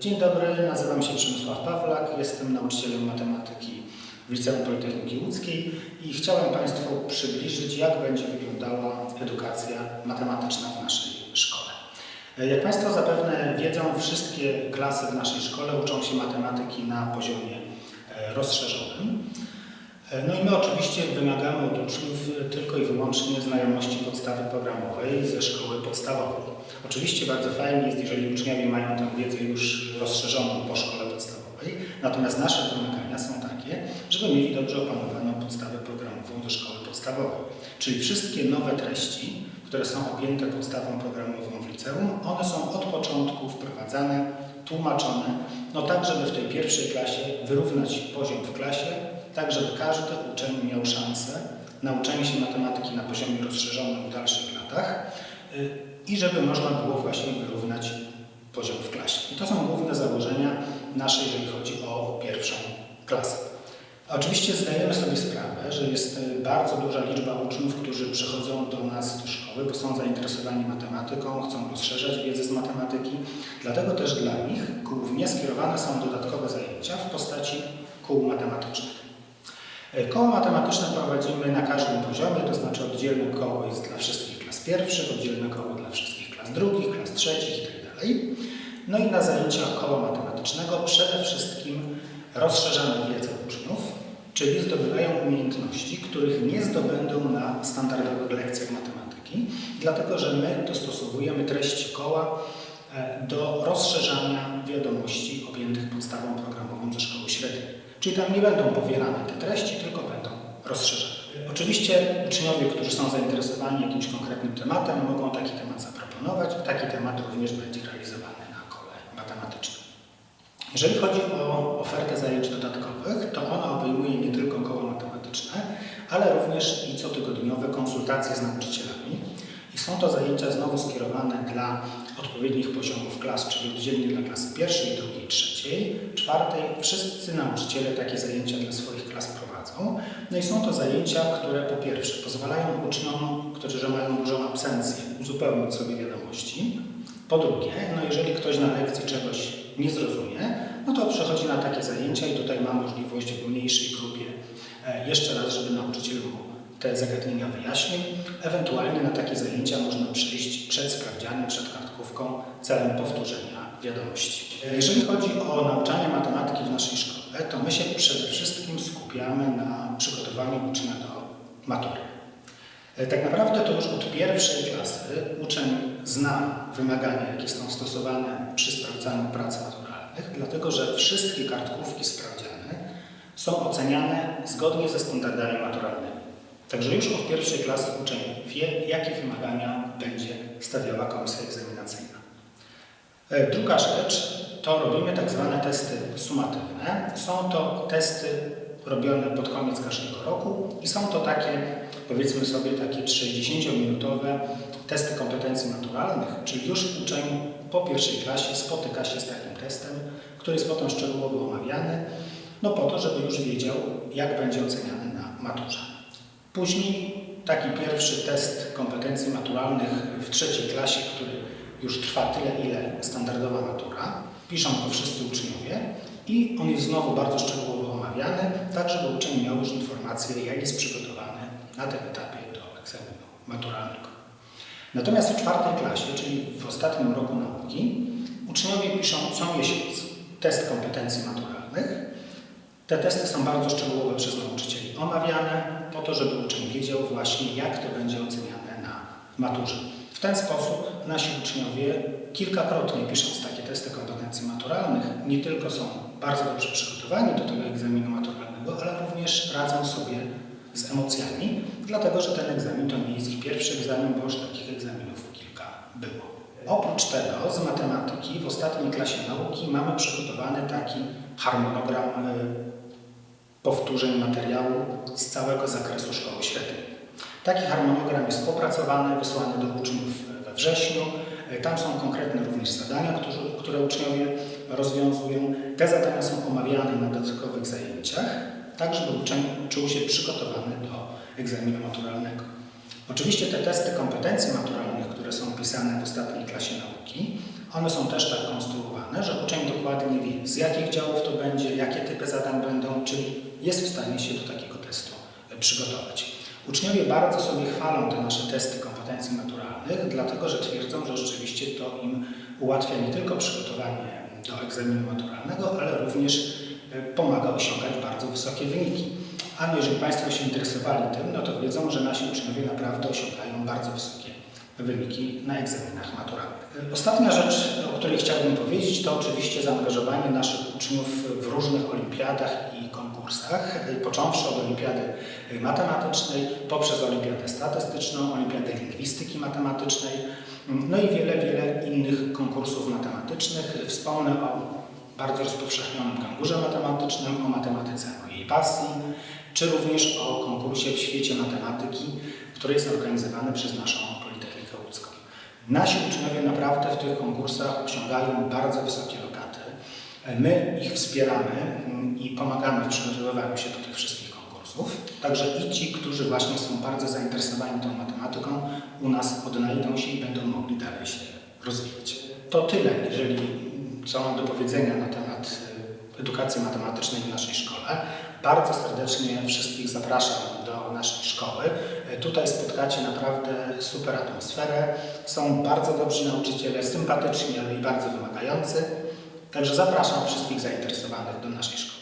Dzień dobry, nazywam się Przemysław Pawlak, jestem nauczycielem matematyki w Liceum Politechniki Łódzkiej i chciałem Państwu przybliżyć, jak będzie wyglądała edukacja matematyczna w naszej szkole. Jak Państwo zapewne wiedzą, wszystkie klasy w naszej szkole uczą się matematyki na poziomie e, rozszerzonym. E, No i my oczywiście wymagamy od uczniów tylko i wyłącznie znajomości podstawy programowej ze szkoły podstawowej. Oczywiście bardzo fajnie jest, jeżeli uczniowie mają tę wiedzę już rozszerzoną po szkole podstawowej, natomiast nasze wymagania są takie, żeby mieli dobrze opanowaną podstawę programową ze szkoły podstawowej. Czyli wszystkie nowe treści, które są objęte podstawą programową w liceum, one są od początku wprowadzane, tłumaczone, no tak, żeby w tej pierwszej klasie wyrównać poziom w klasie, tak żeby każdy uczeń miał szansę nauczenia się matematyki na poziomie rozszerzonym w dalszych latach y, i żeby można było właśnie wyrównać poziom w klasie. I to są główne założenia nasze, jeżeli chodzi o pierwszą klasę. Oczywiście zdajemy sobie sprawę, że jest y, bardzo duża liczba uczniów, którzy przychodzą do nas do szkoły, bo są zainteresowani matematyką, chcą rozszerzać wiedzę z matematyki. Dlatego też dla nich głównie skierowane są dodatkowe zajęcia w postaci kół matematycznych. E, Koło matematyczne prowadzimy na każdym poziomie, to znaczy oddzielne koło jest dla wszystkich klas pierwszych, oddzielne koło dla wszystkich klas drugich, klas trzecich itd. No i na zajęciach koła matematycznego przede wszystkim rozszerzamy wiedzę uczniów, czyli zdobywają umiejętności, których nie zdobędą na standardowych lekcjach matematyki, dlatego że my dostosowujemy treści koła e, do rozszerzania wiadomości objętych podstawą programową ze szkoły średniej. Czyli tam nie będą powielane te treści, tylko będą rozszerzane. Oczywiście uczniowie, którzy są zainteresowani jakimś konkretnym tematem, mogą taki temat zaproponować taki temat również będzie realizowany na kole matematycznym. Jeżeli chodzi o ofertę zajęć dodatkowych, to ona obejmuje nie tylko koło matematyczne, ale również i cotygodniowe konsultacje z nauczycielami. I są to zajęcia znowu skierowane dla odpowiednich poziomów klas, czyli oddzielnie dla klasy pierwszej, drugiej, trzeciej, czwartej. Wszyscy nauczyciele takie zajęcia dla swoich klas prowadzą. No i są to zajęcia, które po pierwsze pozwalają uczniom, którzy mają dużą absencję, uzupełnić sobie wiadomości. Po drugie, no jeżeli ktoś na lekcji czegoś nie zrozumie, no to przychodzi na takie zajęcia i tutaj ma możliwość w mniejszej grupie e, jeszcze raz, żeby nauczyciel mu te zagadnienia wyjaśnił. Ewentualnie na takie zajęcia można przyjść przed sprawdzianem, przed kartkówką celem powtórzenia wiadomości. Jeżeli chodzi o nauczanie matematyki w naszej szkole, to my się przede wszystkim skupiamy na przygotowaniu ucznia do matury. E, Tak naprawdę to już od pierwszej klasy uczeń zna wymagania, jakie są stosowane przy sprawdzaniu prac maturalnych, dlatego że wszystkie kartkówki sprawdziane są oceniane zgodnie ze standardami maturalnymi. Także już od pierwszej klasy uczeń wie, jakie wymagania będzie stawiała komisja egzaminacyjna. E, Druga rzecz to robimy tak zwane testy sumatywne. Są to testy robione pod koniec każdego roku i są to takie, powiedzmy sobie, takie 60-minutowe testy kompetencji naturalnych, czyli już uczeń po pierwszej klasie spotyka się z takim testem, który jest potem szczegółowo omawiany, no po to, żeby już wiedział, jak będzie oceniany na maturze. Później taki pierwszy test kompetencji maturalnych w trzeciej klasie, który już trwa tyle, ile standardowa matura. Piszą go wszyscy uczniowie i on jest znowu bardzo szczegółowo omawiany, tak żeby uczeń miał już informację, jak jest przygotowany na tym etapie do egzaminu maturalnego. Natomiast w czwartej klasie, czyli w ostatnim roku nauki, uczniowie piszą co miesiąc test kompetencji maturalnych. Te testy są bardzo szczegółowo przez nauczycieli omawiane, po to, żeby uczeń wiedział właśnie, jak to będzie oceniane na maturze. W ten sposób nasi uczniowie kilkakrotnie pisząc takie testy kompetencji maturalnych, nie tylko są bardzo dobrze przygotowani do tego egzaminu maturalnego, ale również radzą sobie z emocjami, dlatego że ten egzamin to nie jest ich pierwszy egzamin, bo już takich egzaminów kilka było. Oprócz tego z matematyki w ostatniej klasie nauki mamy przygotowany taki harmonogram y, powtórzeń materiału z całego zakresu szkoły średniej. Taki harmonogram jest opracowany, wysłany do uczniów we wrześniu. Tam są konkretne również zadania, które, uczniowie rozwiązują. Te zadania są omawiane na dodatkowych zajęciach, tak żeby uczeń czuł się przygotowany do egzaminu maturalnego. Oczywiście te testy kompetencji maturalnych, które są pisane w ostatniej klasie nauki, One są też tak konstruowane, że uczeń dokładnie wie, z jakich działów to będzie, jakie typy zadań będą, jest w stanie się do takiego testu e, przygotować. Uczniowie bardzo sobie chwalą te nasze testy kompetencji maturalnych, dlatego że twierdzą, że rzeczywiście to im ułatwia nie tylko przygotowanie do egzaminu maturalnego, ale również e, pomaga osiągać bardzo wysokie wyniki. A jeżeli Państwo się interesowali tym, no to wiedzą, że nasi uczniowie naprawdę osiągają bardzo wysokie wyniki na egzaminach maturalnych. Ostatnia rzecz, o której chciałbym powiedzieć, to oczywiście zaangażowanie naszych uczniów w różnych olimpiadach i konkursach, począwszy od olimpiady matematycznej, poprzez olimpiadę statystyczną, olimpiadę lingwistyki matematycznej, no i wiele, wiele innych konkursów matematycznych. Wspomnę o bardzo rozpowszechnionym kangurze matematycznym, o matematyce mojej pasji, czy również o konkursie w świecie matematyki, który jest organizowany przez naszą. Nasi uczniowie naprawdę w tych konkursach osiągają bardzo wysokie lokaty. My ich wspieramy mm, i pomagamy w przygotowywaniu się do tych wszystkich konkursów. Także i ci, którzy właśnie są bardzo zainteresowani tą matematyką, u nas odnajdą się i będą mogli dalej się rozwijać. To tyle, jeżeli co mam do powiedzenia na temat y, edukacji matematycznej w naszej szkole. Bardzo serdecznie wszystkich zapraszam do naszej szkoły. Y, Tutaj spotkacie naprawdę super atmosferę. Są bardzo dobrzy nauczyciele, sympatyczni, ale i bardzo wymagający. Także zapraszam wszystkich zainteresowanych do naszej szkoły.